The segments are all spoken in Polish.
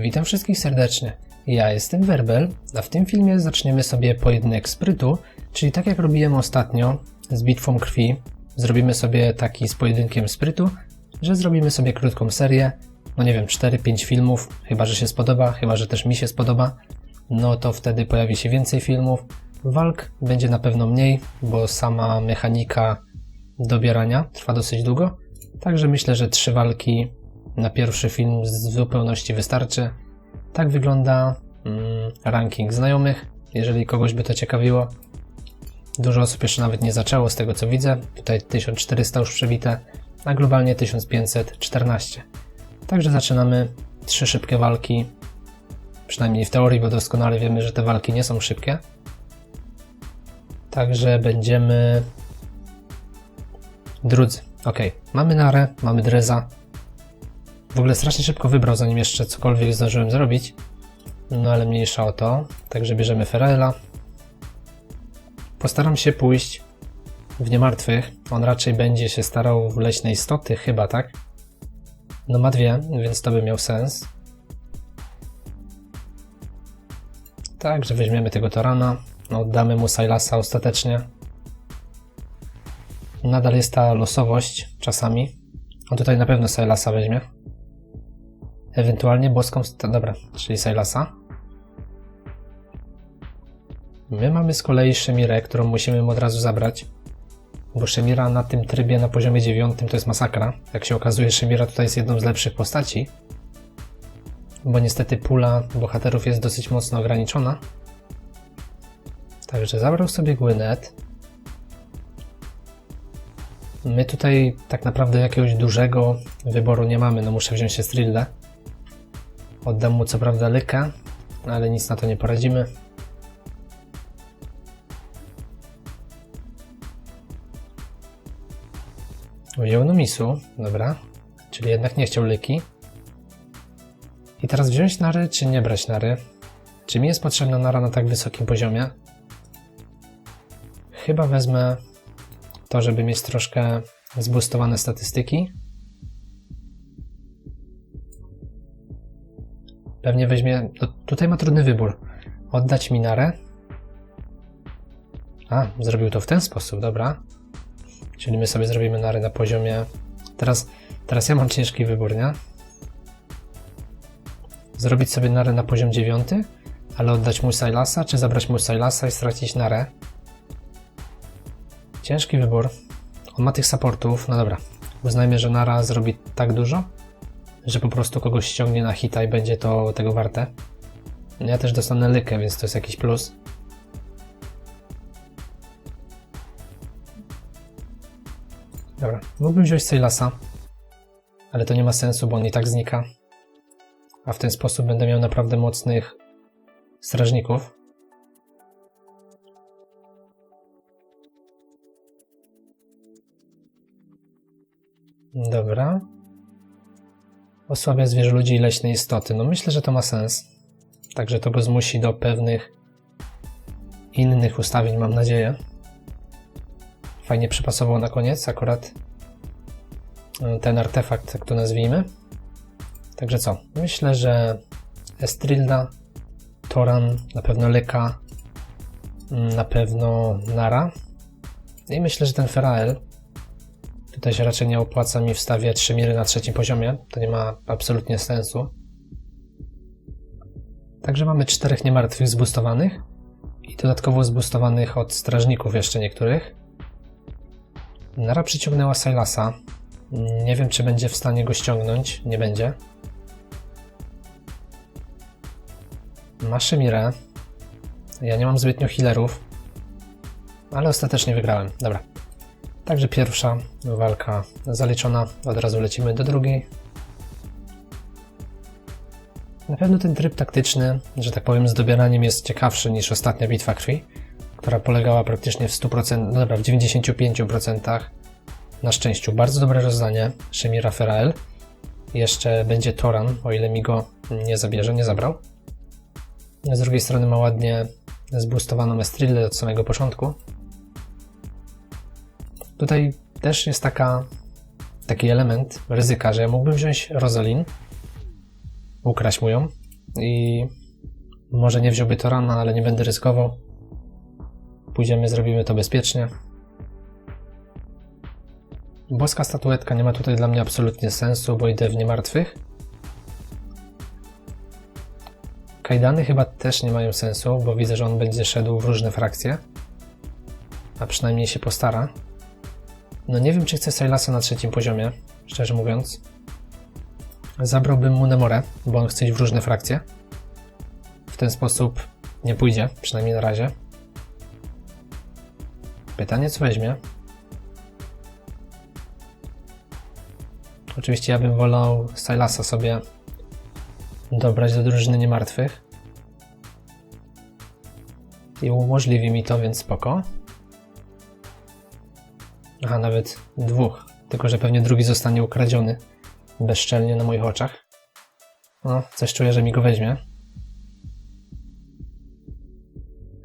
Witam wszystkich serdecznie. Ja jestem Werbel, a w tym filmie zaczniemy sobie pojedynek sprytu, czyli tak jak robiłem ostatnio z bitwą krwi, zrobimy sobie taki z pojedynkiem sprytu, że zrobimy sobie krótką serię, no nie wiem, 4-5 filmów, chyba że się spodoba, chyba że też mi się spodoba, no to wtedy pojawi się więcej filmów. Walk będzie na pewno mniej, bo sama mechanika dobierania trwa dosyć długo, także myślę, że trzy walki na pierwszy film w zupełności wystarczy. Tak wygląda mm, ranking znajomych, jeżeli kogoś by to ciekawiło. Dużo osób jeszcze nawet nie zaczęło z tego co widzę. Tutaj 1400 już przebite, a globalnie 1514. Także zaczynamy trzy szybkie walki. Przynajmniej w teorii, bo doskonale wiemy, że te walki nie są szybkie. Także będziemy drudzy. Ok, mamy Narę, mamy Dreza. W ogóle strasznie szybko wybrał, zanim jeszcze cokolwiek zdążyłem zrobić. No ale mniejsza o to. Także bierzemy Ferela. Postaram się pójść w niemartwych. On raczej będzie się starał w leśne istoty, chyba tak? No ma dwie, więc to by miał sens. Także weźmiemy tego Torana. Oddamy mu Silasa ostatecznie. Nadal jest ta losowość czasami. On tutaj na pewno Silasa weźmie. Ewentualnie boską... Dobra, czyli Silasa. My mamy z kolei Shemirę, którą musimy mu od razu zabrać. Bo Shemira na tym trybie na poziomie 9 to jest masakra. Jak się okazuje, Shemira tutaj jest jedną z lepszych postaci. Bo niestety pula bohaterów jest dosyć mocno ograniczona. Także zabrał sobie Gwyneth. My tutaj tak naprawdę jakiegoś dużego wyboru nie mamy. No muszę wziąć się Strillę. Oddam mu co prawda Lykę, ale nic na to nie poradzimy. Wziął Nomisu, dobra. Czyli jednak nie chciał Lyki. I teraz wziąć Nary, czy nie brać Nary? Czy mi jest potrzebna Nara na tak wysokim poziomie? Chyba wezmę to, żeby mieć troszkę zboostowane statystyki. Pewnie weźmie. No, tutaj ma trudny wybór. Oddać mi Narę. A, zrobił to w ten sposób, dobra. Czyli my sobie zrobimy Narę na poziomie. Teraz, teraz ja mam ciężki wybór, nie? Zrobić sobie Narę na poziom 9, ale oddać mu Silasa, czy zabrać mu Silasa i stracić Narę? Ciężki wybór. On ma tych supportów, no dobra. Uznajmy, że Nara zrobi tak dużo, że po prostu kogoś ściągnie na hita i będzie to tego warte. Ja też dostanę lykę, więc to jest jakiś plus. Dobra, mógłbym wziąć Sailasa, ale to nie ma sensu, bo on i tak znika. A w ten sposób będę miał naprawdę mocnych strażników. Dobra. Osłabia zwierzę ludzi i leśne istoty. No myślę, że to ma sens. Także to go zmusi do pewnych innych ustawień, mam nadzieję. Fajnie przypasował na koniec akurat e, ten artefakt, jak to nazwijmy. Także co? Myślę, że Estrilda, Toran, na pewno Lyka, mm, na pewno Nara. I myślę, że ten Ferael Tutaj się raczej nie opłaca mi wstawiać 3 miry na trzecim poziomie. To nie ma absolutnie sensu. Także mamy czterech niemartwych zbustowanych i dodatkowo zbustowanych od strażników jeszcze niektórych. Nara przyciągnęła Silasa. Nie wiem, czy będzie w stanie go ściągnąć. Nie będzie. Ma Shemirę. Ja nie mam zbytnio healerów. Ale ostatecznie wygrałem. Dobra. Także pierwsza walka zaliczona, od razu lecimy do drugiej. Na pewno ten tryb taktyczny, że tak powiem, z dobieraniem jest ciekawszy niż ostatnia bitwa krwi, która polegała praktycznie w 100%, no dobra, w 95% na szczęściu. Bardzo dobre rozdanie Shemira Ferael. Jeszcze będzie Toran, o ile mi go nie zabierze, nie zabrał. Z drugiej strony ma ładnie zboostowaną Estrillę od samego początku. Tutaj też jest taka, taki element ryzyka, że ja mógłbym wziąć Rosalin, ukraść mu ją, i może nie wziąłby to rana, ale nie będę ryzykował. Pójdziemy, zrobimy to bezpiecznie. Boska statuetka nie ma tutaj dla mnie absolutnie sensu, bo idę w niemartwych. Kajdany chyba też nie mają sensu, bo widzę, że on będzie szedł w różne frakcje. A przynajmniej się postara. No nie wiem, czy chcę Sylasa na trzecim poziomie, szczerze mówiąc. Zabrałbym mu Nemorę, bo on chce iść w różne frakcje. W ten sposób nie pójdzie, przynajmniej na razie. Pytanie, co weźmie? Oczywiście ja bym wolał Sylasa sobie dobrać do drużyny niemartwych. I umożliwi mi to, więc spoko. Aha, nawet dwóch. Tylko, że pewnie drugi zostanie ukradziony bezczelnie na moich oczach. No, coś czuję, że mi go weźmie.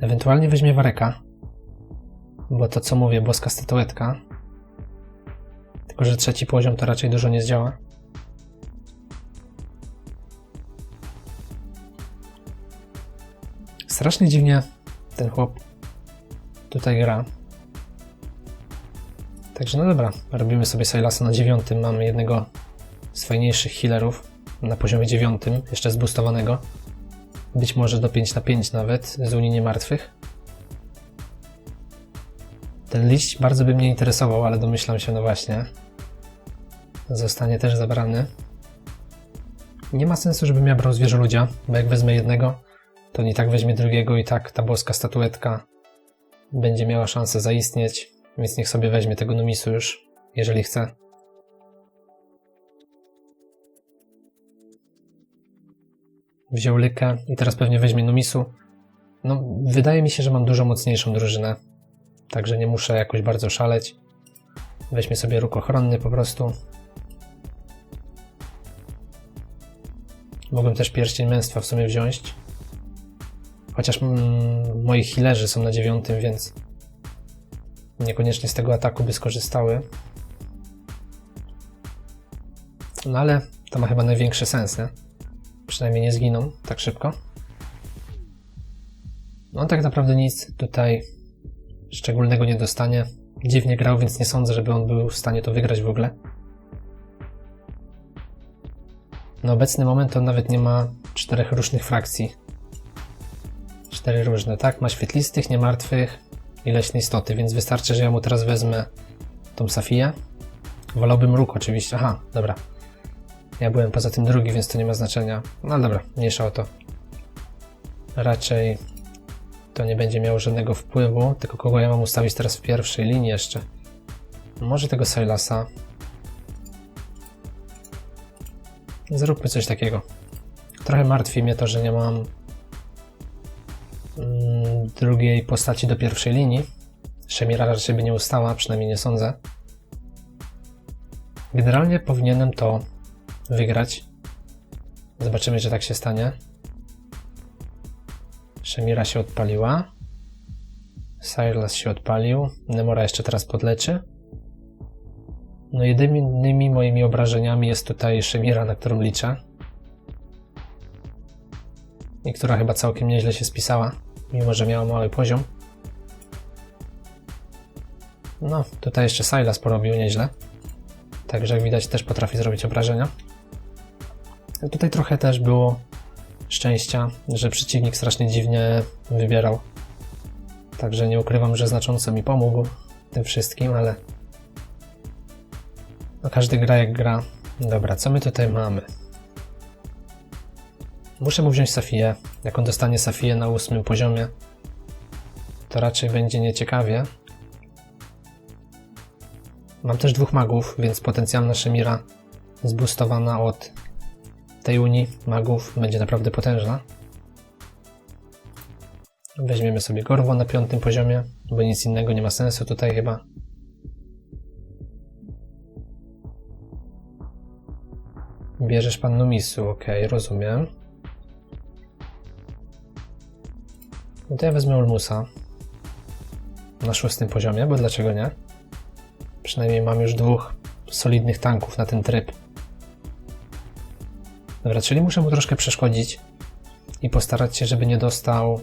Ewentualnie weźmie Wareka. Bo to co mówię, boska statuetka. Tylko, że trzeci poziom to raczej dużo nie zdziała. Strasznie dziwnie ten chłop tutaj gra. Także no dobra, robimy sobie Sylasa na dziewiątym. Mamy jednego z fajniejszych healerów na poziomie dziewiątym, jeszcze zboostowanego. Być może do 5 na 5 nawet, z Unii Niemartwych. Ten liść bardzo by mnie interesował, ale domyślam się, no właśnie, zostanie też zabrany. Nie ma sensu, żebym ja brał zwierzoludzia, bo jak wezmę jednego, to nie tak weźmie drugiego i tak ta boska statuetka będzie miała szansę zaistnieć, więc niech sobie weźmie tego Numisu już, jeżeli chce. Wziął Lykę i teraz pewnie weźmie Numisu. No, wydaje mi się, że mam dużo mocniejszą drużynę, także nie muszę jakoś bardzo szaleć. Weźmie sobie róg ochronny po prostu. Mogłem też pierścień męstwa w sumie wziąć. Chociaż mm, moi healerzy są na dziewiątym, więc niekoniecznie z tego ataku by skorzystały. No ale to ma chyba największy sens, nie? Przynajmniej nie zginą tak szybko. No tak naprawdę nic tutaj szczególnego nie dostanie. Dziwnie grał, więc nie sądzę, żeby on był w stanie to wygrać w ogóle. Na obecny moment on nawet nie ma czterech różnych frakcji. Cztery różne, tak? Ma świetlistych, niemartwych i leśne istoty, więc wystarczy, że ja mu teraz wezmę tą Safię. Wolałbym róg oczywiście. Aha, dobra. Ja byłem poza tym drugi, więc to nie ma znaczenia. No dobra, mniejsza o to. Raczej to nie będzie miało żadnego wpływu, tylko kogo ja mam ustawić teraz w pierwszej linii jeszcze? Może tego Sylasa. Zróbmy coś takiego. Trochę martwi mnie to, że nie mam drugiej postaci do pierwszej linii. Szemira raczej by nie ustała, przynajmniej nie sądzę. Generalnie powinienem to wygrać. Zobaczymy, czy tak się stanie. Szemira się odpaliła. Silas się odpalił. Nemora jeszcze teraz podleczy. No jedynymi moimi obrażeniami jest tutaj Szemira, na którą liczę. I która chyba całkiem nieźle się spisała, mimo że miała mały poziom. No, tutaj jeszcze Silas porobił nieźle. Także jak widać też potrafi zrobić obrażenia. Tutaj trochę też było szczęścia, że przeciwnik strasznie dziwnie wybierał. Także nie ukrywam, że znacząco mi pomógł tym wszystkim, ale no każdy gra jak gra. Dobra, co my tutaj mamy? Muszę mu wziąć Safię. Jak on dostanie Safię na ósmym poziomie, to raczej będzie nieciekawie. Mam też dwóch magów, więc potencjalna Szemira zboostowana od tej unii magów będzie naprawdę potężna. Weźmiemy sobie Gorwo na piątym poziomie, bo nic innego nie ma sensu tutaj chyba. Bierzesz pan Numisu, ok, rozumiem. No to ja wezmę Ulmusa na szóstym poziomie, bo dlaczego nie? Przynajmniej mam już dwóch solidnych tanków na ten tryb. Dobra, czyli muszę mu troszkę przeszkodzić, i postarać się, żeby nie dostał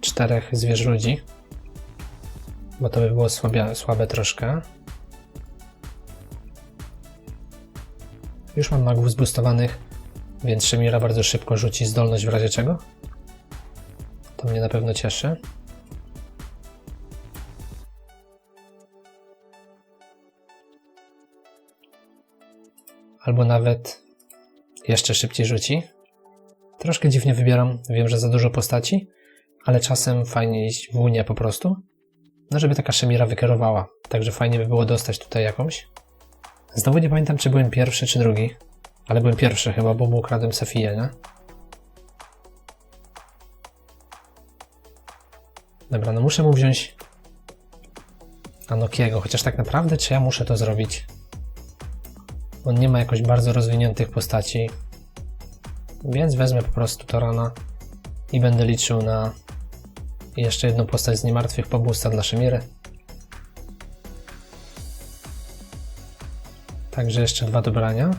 czterech zwierz ludzi, bo to by było słabia, słabe troszkę. Już mam magów zbustowanych, więc Szemira bardzo szybko rzuci zdolność w razie czego. To mnie na pewno cieszy. Albo nawet jeszcze szybciej rzuci. Troszkę dziwnie wybieram, wiem, że za dużo postaci, ale czasem fajnie iść w Unię po prostu, no żeby taka Szemira wykierowała. Także fajnie by było dostać tutaj jakąś. Znowu nie pamiętam, czy byłem pierwszy, czy drugi, ale byłem pierwszy chyba, bo mu ukradłem Safiję, nie? Dobra, no muszę mu wziąć Anokiego, chociaż tak naprawdę, czy ja muszę to zrobić? On nie ma jakoś bardzo rozwiniętych postaci, więc wezmę po prostu Torana i będę liczył na jeszcze jedną postać z niemartwych pobusta dla Szemiry. Także jeszcze dwa dobrania.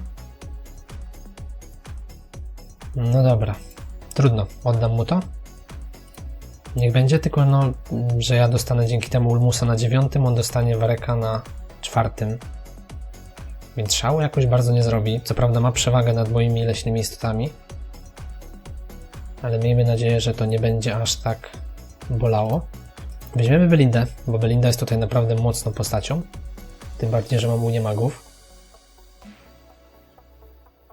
No dobra, trudno, oddam mu to. Niech będzie, tylko no, że ja dostanę dzięki temu Ulmusa na dziewiątym, on dostanie Wareka na czwartym. Więc szału jakoś bardzo nie zrobi. Co prawda ma przewagę nad moimi leśnymi istotami. Ale miejmy nadzieję, że to nie będzie aż tak bolało. Weźmiemy Belindę, bo Belinda jest tutaj naprawdę mocną postacią. Tym bardziej, że mam Unię Magów.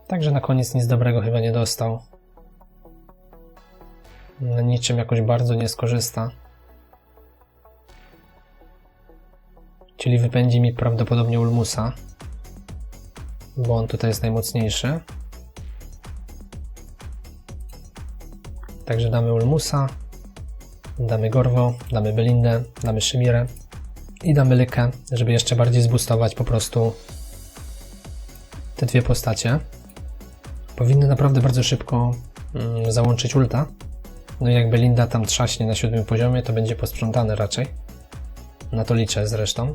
Także na koniec nic dobrego chyba nie dostał. Na niczym jakoś bardzo nie skorzysta. Czyli wypędzi mi prawdopodobnie Ulmusa bo on tutaj jest najmocniejszy. Także damy Ulmusa, damy Gorwo, damy Belindę, damy Szymirę i damy Lykę, żeby jeszcze bardziej zbustować po prostu te dwie postacie. Powinny naprawdę bardzo szybko mm, załączyć ulta. No i jak Belinda tam trzaśnie na siódmym poziomie, to będzie posprzątane raczej. Na to liczę zresztą.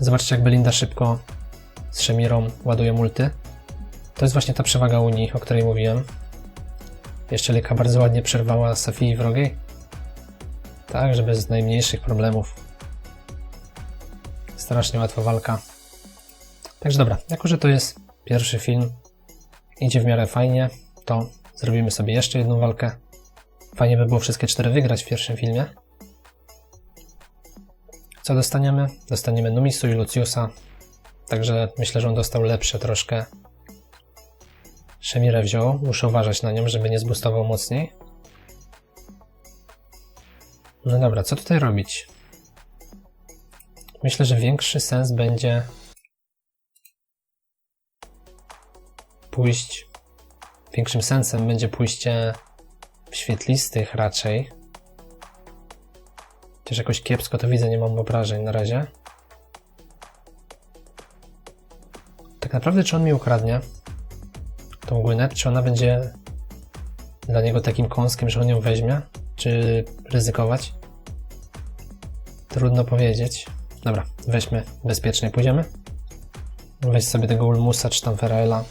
Zobaczcie, jak Belinda szybko z Shemirą ładuje multy. To jest właśnie ta przewaga Unii, o której mówiłem. Jeszcze Leka bardzo ładnie przerwała Safii wrogiej. Tak, że bez najmniejszych problemów. Strasznie łatwa walka. Także dobra, jako że to jest pierwszy film, idzie w miarę fajnie, to zrobimy sobie jeszcze jedną walkę. Fajnie by było wszystkie cztery wygrać w pierwszym filmie. Co dostaniemy? Dostaniemy Numisu i Luciusa. Także myślę, że on dostał lepsze troszkę. Szemirę wziął. Muszę uważać na nią, żeby nie zbustował mocniej. No dobra, co tutaj robić? Myślę, że większy sens będzie pójść. Większym sensem będzie pójście w świetlistych raczej. Też jakoś kiepsko to widzę, nie mam obrażeń na razie. Tak naprawdę, czy on mi ukradnie tą Gwyneth? Czy ona będzie dla niego takim kąskiem, że on ją weźmie? Czy ryzykować? Trudno powiedzieć. Dobra, weźmy bezpiecznie, pójdziemy. Weź sobie tego Ulmusa czy tam Feraela.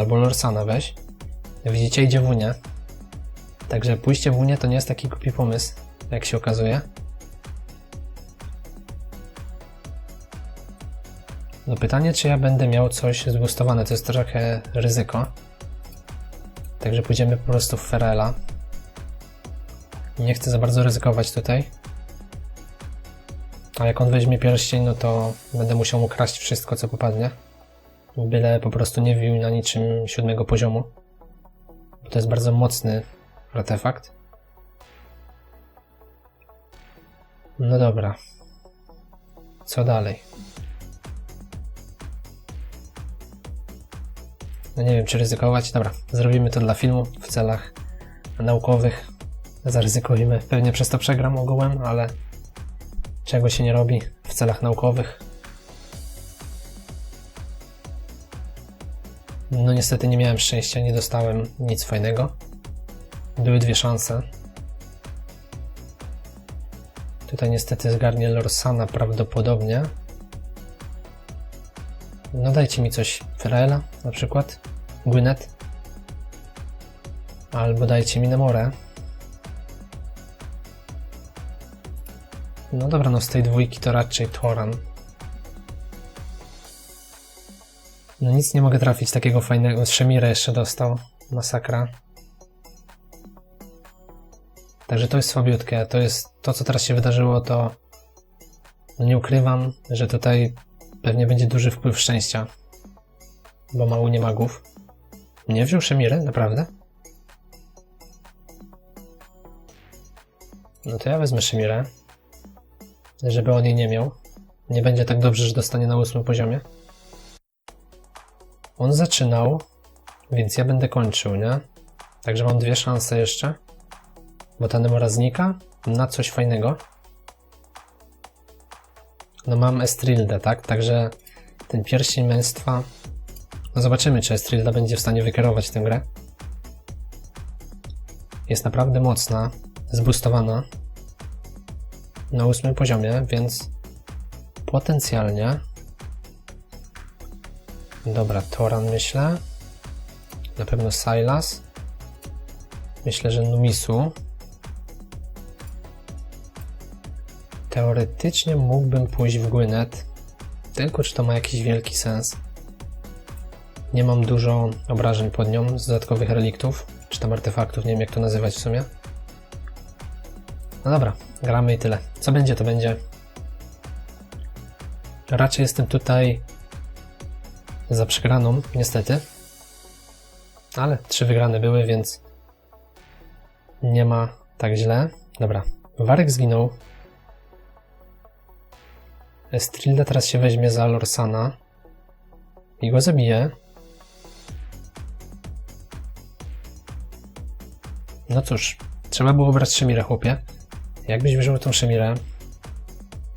Albo Lorsana weź. Widzicie, idzie w Unię. Także pójście w Unię to nie jest taki głupi pomysł, jak się okazuje. No pytanie, czy ja będę miał coś zbustowane, to jest trochę ryzyko. Także pójdziemy po prostu w Ferela. Nie chcę za bardzo ryzykować tutaj. A jak on weźmie pierścień, no to będę musiał mu kraść wszystko, co popadnie. Byle po prostu nie wił na niczym siódmego poziomu. To jest bardzo mocny artefakt. No dobra. Co dalej? No nie wiem, czy ryzykować. Dobra, zrobimy to dla filmu w celach naukowych. Zaryzykujmy. Pewnie przez to przegram ogółem, ale czego się nie robi w celach naukowych. No niestety nie miałem szczęścia, nie dostałem nic fajnego. Były dwie szanse. Tutaj niestety zgarnie Lorsana prawdopodobnie. No dajcie mi coś. Ferela na przykład. Gwyneth. Albo dajcie mi Nemorę. No dobra, no z tej dwójki to raczej Toran. No nic nie mogę trafić takiego fajnego. Szemire jeszcze dostał. Masakra. Także to jest słabiutkie. To jest to, co teraz się wydarzyło, to no nie ukrywam, że tutaj pewnie będzie duży wpływ szczęścia. Bo mało nie magów. Nie wziął Szemiry? Naprawdę? No to ja wezmę Szymirę. Żeby on jej nie miał. Nie będzie tak dobrze, że dostanie na ósmym poziomie. On zaczynał, więc ja będę kończył, nie? Także mam dwie szanse jeszcze. Bo ta Nemora znika na coś fajnego. No mam Estrildę, tak? Także ten pierścień męstwa... No zobaczymy, czy Estrilda będzie w stanie wykierować tę grę. Jest naprawdę mocna, zbustowana na ósmym poziomie, więc potencjalnie dobra, Toran myślę. Na pewno Silas. Myślę, że Numisu. Teoretycznie mógłbym pójść w Gwyneth tylko czy to ma jakiś wielki sens? Nie mam dużo obrażeń pod nią z dodatkowych reliktów czy tam artefaktów, nie wiem jak to nazywać w sumie. No dobra, gramy i tyle. Co będzie, to będzie. Raczej jestem tutaj za przegraną, niestety. Ale trzy wygrane były, więc nie ma tak źle. Dobra, Warek zginął. Estrilda teraz się weźmie za Lorsana i go zabije. No cóż, trzeba było brać Szemira, chłopie. Jakbyś wziął tą Szemirę,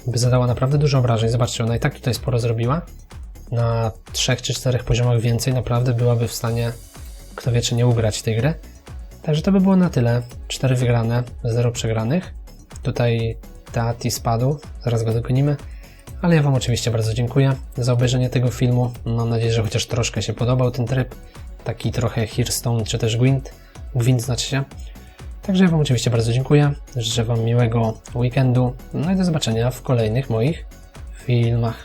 by zadała naprawdę dużo obrażeń. Zobaczcie, ona i tak tutaj sporo zrobiła. Na trzech czy czterech poziomach więcej naprawdę byłaby w stanie, kto wie, czy nie ugrać tej gry. Także to by było na tyle. Cztery wygrane, zero przegranych. Tutaj Teati spadł, zaraz go dogonimy. Ale ja Wam oczywiście bardzo dziękuję za obejrzenie tego filmu. Mam nadzieję, że chociaż troszkę się podobał ten tryb. Taki trochę Hearthstone czy też Gwent. Gwent znaczy się. Także ja Wam oczywiście bardzo dziękuję. Życzę Wam miłego weekendu. No i do zobaczenia w kolejnych moich filmach.